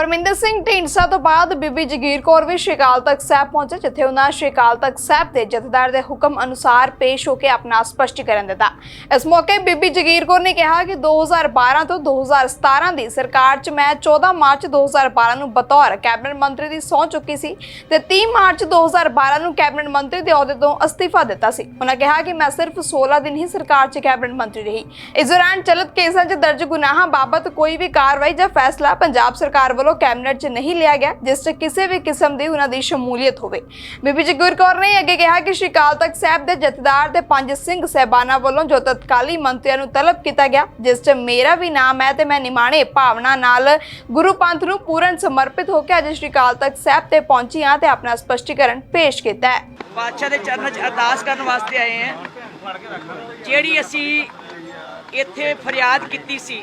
ਪਰਮਿੰਦਰ ਸਿੰਘ ਢੀਂਡਸਾ ਤੋਂ ਬਾਅਦ ਬੀਬੀ ਜਗੀਰ ਕੌਰ ਵੀ ਸ਼੍ਰੀ ਅਕਾਲ ਤਖਤ ਸਾਹਿਬ ਪਹੁੰਚੇ, ਜਿੱਥੇ ਉਹਨਾਂ ਸ਼੍ਰੀ ਅਕਾਲ ਤਖਤ ਸਾਹਿਬ ਦੇ ਜਥੇਦਾਰ ਦੇ ਹੁਕਮ ਅਨੁਸਾਰ ਪੇਸ਼ ਹੋ ਕੇ ਆਪਣਾ ਸਪਸ਼ਟੀਕਰਨ ਦਿੱਤਾ। ਇਸ ਮੌਕੇ ਬੀਬੀ ਜਗੀਰ ਕੌਰ ਨੇ ਕਿਹਾ ਕਿ 2012 ਤੋਂ 2017 ਦੀ ਸਰਕਾਰ 'ਚ ਮੈਂ 14 ਮਾਰਚ 2012 ਨੂੰ ਬਤੌਰ ਕੈਬਨਿਟ ਮੰਤਰੀ ਦੀ ਸਹੁੰ ਚੁੱਕੀ ਸੀ ਤੇ 30 ਮਾਰਚ 2012 ਨੂੰ ਕੈਬਨਿਟ ਮੰਤਰੀ ਦੇ ਅਹੁਦੇ ਤੋਂ ਅਸਤੀਫਾ ਦਿੱਤਾ ਸੀ। ਉਹਨਾਂ ਕਿਹਾ ਕਿ ਮੈਂ ਸਿਰਫ 16 ਦਿਨ ਹੀ ਸਰਕਾਰ 'ਚ ਕੈਬਨਿਟ ਮੰਤਰੀ ਰਹੀ। ਇਸ ਦੌਰਾਨ ਚਲਤ ਕੇਸਾਂ 'ਚ ਦਰਜ ਗੁਨਾਹਾਂ ਬਾਬਤ ਕੋਈ ਵੀ ਕਾਰਵਾਈ ਜਾਂ ਫੈਸਲਾ ਪੰਜਾਬ ਸਰਕਾਰ ਵੱਲੋਂ ਕੈਬਨਿਟ 'ਚ ਨਹੀਂ ਲਿਆ ਗਿਆ, ਜਿਸ 'ਚ ਕਿਸੇ ਵੀ ਕਿਸਮ ਦੀ ਉਹਨਾਂ ਦੀ ਸ਼ਮੂਲੀਅਤ ਹੋਵੇ। ਬੀਬੀ ਜਗੀਰ ਕੌਰ ਨੇ ਅੱਗੇ ਕਿਹਾ ਕਿ ਸ਼੍ਰੀ ਅਕਾਲ ਤਖਤ ਸਾਹਿਬ ਦੇ ਜਥੇਦਾਰ ਤੇ ਪੰਜ ਸਿੰਘ ਸਹਿਬਾਨਾਂ ਵੱਲੋਂ ਜੋ ਤਤਕਾਲੀ ਮੰਤਰੀਆਂ ਨੂੰ ਤਲਬ ਕੀਤਾ ਗਿਆ, ਜਿਸ 'ਚ ਮੇਰਾ ਵੀ ਨਾਮ ਹੈ ਤੇ ਮੈਂ ਨਿਮਾਣੇ ਭਾਵਨਾ ਨਾਲ ਗੁਰੂ ਪੰਥ ਨੂੰ ਪੂਰਨ ਸਮਰਪਿਤ ਹੋ ਕੇ ਅੱਜ ਸ਼੍ਰੀ ਅਕਾਲ ਤਖਤ ਸਾਹਿਬ ਤੇ ਪਹੁੰਚੀ ਹਾਂ ਤੇ ਆਪਣਾ ਸਪਸ਼ਟੀਕਰਨ ਪੇਸ਼ ਕੀਤਾ ਹੈ। ਬਾਦਸ਼ਾਹ ਦੇ ਚਰਨਾਂ 'ਚ ਅਰਦਾਸ ਕਰਨ ਵਾਸਤੇ ਆਏ ਹਾਂ। ਜਿਹੜੀ ਅਸੀਂ ਇੱਥੇ ਫਰਿਆਦ ਕੀਤੀ ਸੀ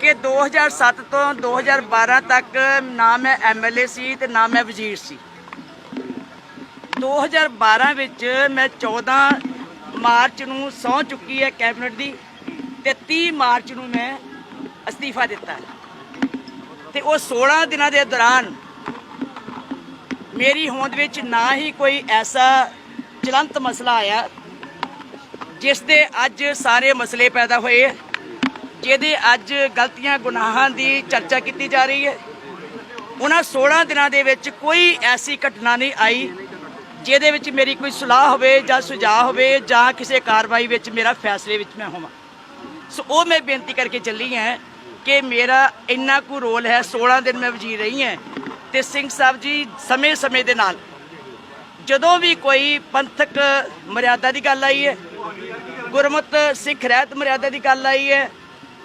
ਕਿ 2007 ਤੋਂ 2012 ਤੱਕ ਨਾ ਮੈਂ ਐਮਐਲਏ ਸੀ ਤੇ ਨਾ ਮੈਂ ਵਜ਼ੀਰ ਸੀ 2012 ਵਿੱਚ ਮੈਂ 14 ਮਾਰਚ ਨੂੰ ਸਹੁੰ ਚੁੱਕੀ ਹੈ ਕੈਬਨਿਟ ਦੀ ਤੇ 30 ਮਾਰਚ ਨੂੰ ਮੈਂ ਅਸਤੀਫਾ ਦਿੱਤਾ ਹੈ। ਤੇ ਉਹ 16 ਦਿਨਾਂ ਦੇ ਦੌਰਾਨ ਮੇਰੀ ਹੋਂਦ ਵਿੱਚ ਨਾ ਹੀ ਕੋਈ ਐਸਾ ਚਲੰਤ ਮਸਲਾ ਆਇਆ, ਜਿਸ ਦੇ ਅੱਜ ਸਾਰੇ ਮਸਲੇ ਪੈਦਾ ਹੋਏ ਜਿਹਦੇ ਅੱਜ ਗਲਤੀਆਂ ਗੁਨਾਹਾਂ ਦੀ ਚਰਚਾ ਕੀਤੀ ਜਾ ਰਹੀ ਹੈ। ਉਹਨਾਂ 16 ਦਿਨਾਂ ਦੇ ਵਿੱਚ ਕੋਈ ਐਸੀ ਘਟਨਾ ਨਹੀਂ ਆਈ ਜਿਹਦੇ ਵਿੱਚ ਮੇਰੀ ਕੋਈ ਸਲਾਹ ਹੋਵੇ ਜਾਂ ਸੁਝਾਅ ਹੋਵੇ ਜਾਂ ਕਿਸੇ ਕਾਰਵਾਈ ਵਿੱਚ ਮੇਰਾ ਫੈਸਲੇ ਵਿੱਚ ਮੈਂ ਹੋਵਾਂ। ਸੋ ਉਹ ਮੈਂ ਬੇਨਤੀ ਕਰਕੇ ਚੱਲੀ ਹਾਂ ਕਿ ਮੇਰਾ ਇੰਨਾ ਕੁ ਰੋਲ ਹੈ 16 ਦਿਨ ਮੈਂ ਵਜ਼ੀਰ ਰਹੀ ਹਾਂ ਤੇ ਸਿੰਘ ਸਾਹਿਬ ਜੀ ਸਮੇਂ-ਸਮੇਂ ਦੇ ਨਾਲ ਜਦੋਂ ਵੀ ਕੋਈ ਪੰਥਕ ਮਰਿਆਦਾ ਦੀ ਗੱਲ ਆਈ ਹੈ ਗੁਰਮਤ ਸਿੱਖ ਰਹਿਤ ਮਰਿਆਦਾ ਦੀ ਗੱਲ ਆਈ ਹੈ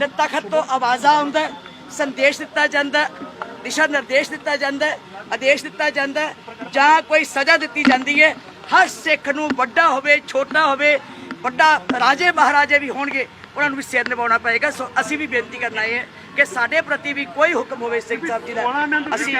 ਤੇ ਤਖਤ ਤੋਂ ਆਵਾਜ਼ਾ ਆਉਂਦਾ ਸੰਦੇਸ਼ ਦਿੱਤਾ ਜਾਂਦਾ ਦਿਸ਼ਾ ਨਿਰਦੇਸ਼ ਦਿੱਤਾ ਜਾਂਦਾ ਆਦੇਸ਼ ਦਿੱਤਾ ਜਾਂਦਾ ਜਾਂ ਕੋਈ ਸਜ਼ਾ ਦਿੱਤੀ ਜਾਂਦੀ ਹੈ ਹਰ ਸਿੱਖ ਨੂੰ ਵੱਡਾ ਹੋਵੇ ਛੋਟਾ ਹੋਵੇ ਵੱਡਾ ਰਾਜੇ ਮਹਾਰਾਜੇ ਵੀ ਹੋਣਗੇ ਉਹਨਾਂ ਨੂੰ ਵੀ ਸਿਰ ਨਿਭਾਉਣਾ ਪਏਗਾ। ਸੋ ਅਸੀਂ ਵੀ ਬੇਨਤੀ ਕਰਨਾ ਹੈ ਕਿ ਸਾਡੇ ਪ੍ਰਤੀ ਵੀ ਕੋਈ ਹੁਕਮ ਹੋਵੇ ਸਿੰਘ ਸਾਹਿਬ ਜੀ ਦਾ। ਅਸੀਂ